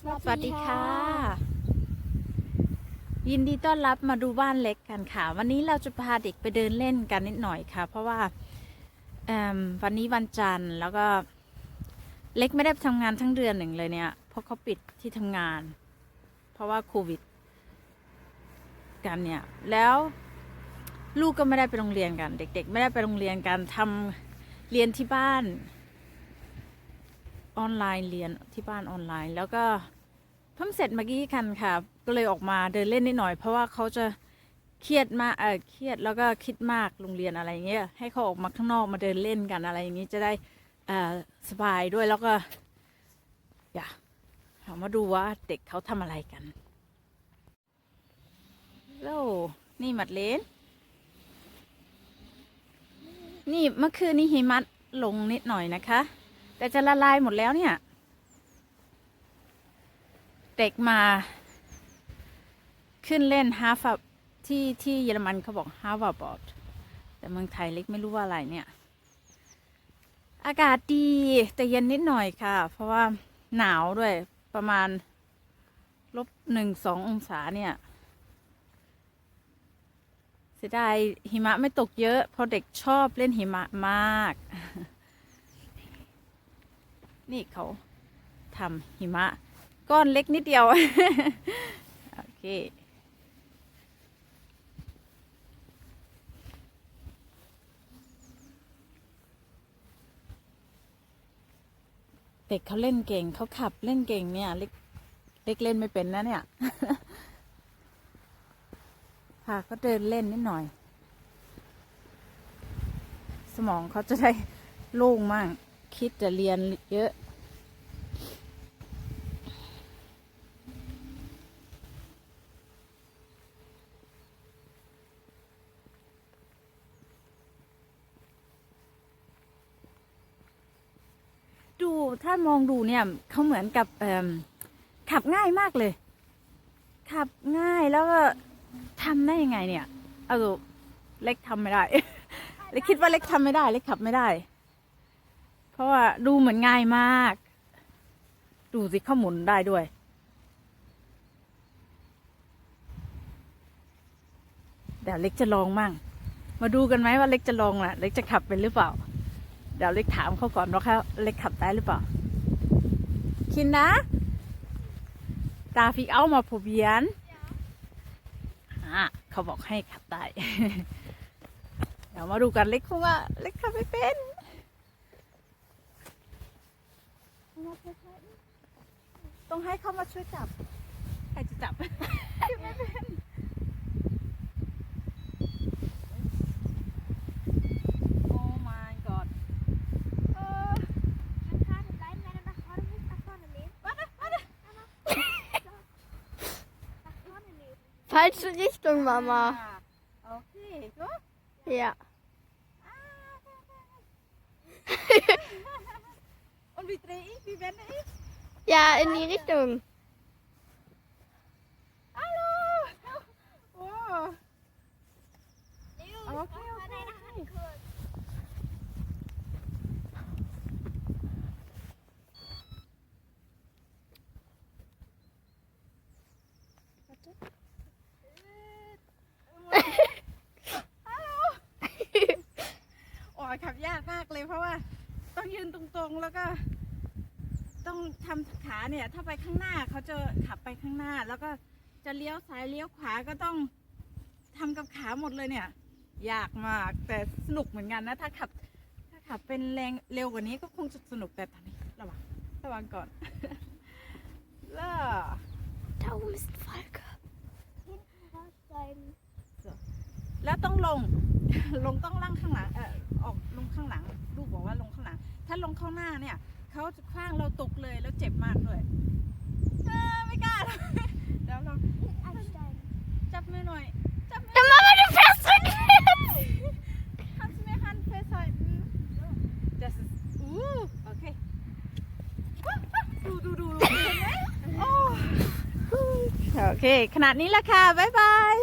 สวัสดีค่ะ ยินดีต้อนรับมาดูบ้านเล็กกันค่ะ วันนี้เราจะพาเด็กไปเดินเล่นกันนิดหน่อยค่ะ เพราะว่าวันนี้วันจันทร์แล้วก็เล็กไม่ได้ทำงานทั้งเดือนหนึ่งเลยเนี่ยเพราะเขาปิดที่ทำงาน เพราะว่าโควิด กันเนี่ย แล้วลูกก็ไม่ได้ไปโรงเรียนกัน เด็ก ๆ ไม่ได้ไปโรงเรียนกันทำเรียนที่บ้าน ออนไลน์เรียนที่บ้านออนไลน์ แล้วก็เพิ่งเสร็จเมื่อกี้กันค่ะ ก็เลยออกมาเดินเล่นนิดหน่อย เพราะว่าเขาจะเครียดมากเออเครียดแล้วก็คิดมากโรงเรียนอะไรเงี้ยให้เขาออกมาข้างนอกมาเดินเล่นกันอะไรอย่างนี้จะได้เออสบายด้วยแล้วก็อย่าเรามาดูว่าเด็กเขาทำอะไรกันแล้วนี่มัดเลนนี่เมื่อคืนนี้หิมะลงนิดหน่อยนะคะ แต่จะละลายหมดแล้วเนี่ย เด็กมา ขึ้นเล่นฮาฟที่ที่เยอรมันเขาบอกฮาฟบอดแต่เมืองไทยเล็กไม่รู้ว่าอะไรเนี่ย อากาศดีแต่เย็นนิดหน่อยค่ะ เพราะว่าหนาวด้วยประมาณลบหนึ่งสององศาเนี่ยเสียดายหิมะไม่ตกเยอะ เพราะเด็กชอบเล่นหิมะมาก นี่เขาทำหิมะ ก้อนเล็กนิดเดียว โอเค เด็กเขาเล่นเก่งเขาขับเล่นเก่งเนี่ย เล็กเล็กเล่นไม่เป็นนะเนี่ยพาเขาเดินเล่นนิดหน่อย สมองเขาจะได้โล่งมั่ง คิดจะเรียนเยอะ ดูถ้ามองดูเนี่ยเขาเหมือนกับขับง่ายมากเลย ขับง่ายแล้วก็ทำได้ยังไงเนี่ย เอาดูเล็กทำไม่ได้ เล็กคิดว่าเล็กทำไม่ได้ เล็กขับไม่ได้ เพราะว่าดูเหมือนง่ายมาก ดูสิเขาหมุนได้ด้วย เดี๋ยวเล็กจะลองมั่ง มาดูกันไหมว่าเล็กจะลองน่ะ เล็กจะขับเป็นหรือเปล่า เดี๋ยวเล็กถามเขาก่อนว่าเขาเล็กขับได้หรือเปล่า คินนะ Darf ich auch mal probieren? อะเขาบอกให้ขับได้ เดี๋ยวมาดูกันเล็กคงว่าเล็กขับไม่เป็น ต้องให้เขามาช่วยจับ ใครจะจับ ไม่เป็นโอ้ my god เออ Mein Vater bleiben, wenn er nach vorne muss, nach vorne leben. มานะมานะ Nach vorne leben. Falsche Richtung, Mama. โอเคก็ Ja. Und wie drehe ich? Wie wende ich? Ja, in die Richtung. Hallo! Oh. Leo, Okay, mach mal okay, deine ต้องยืนตรงๆ แล้วก็ ต้องทำขาเนี่ย ถ้าไปข้างหน้าเขาจะขับไปข้างหน้า แล้วก็จะเลี้ยวซ้ายเลี้ยวขวาก็ต้องทำกับขาหมดเลยเนี่ย ยากมากแต่สนุกเหมือนกันนะ ถ้าขับ ถ้าขับเป็นแรงเร็วกว่านี้ก็คงจะสนุกแต่ตอนนี้ระวังระวังก่อน แล้ว Da oben ist ein Falke. Hinten raussteigen. แล้วต้องลง ลงต้องล่างข้างหลังเออ ลงถ้าลงข้างหน้าเนี่ยเขาจะคว้างเราตกเลยแล้วเจ็บมากด้วยเออไม่กล้าหรอกเดี๋ยวเราจับมือหน่อยจับมือ Ja, Mama, du fährst rückwärts. Kannst du mir Hand festhalten? Das ist, uh, okay. ดูดูดูดูเห็นไหมโอ้โอเคขนาดนี้ละค่ะ บ๊ายบาย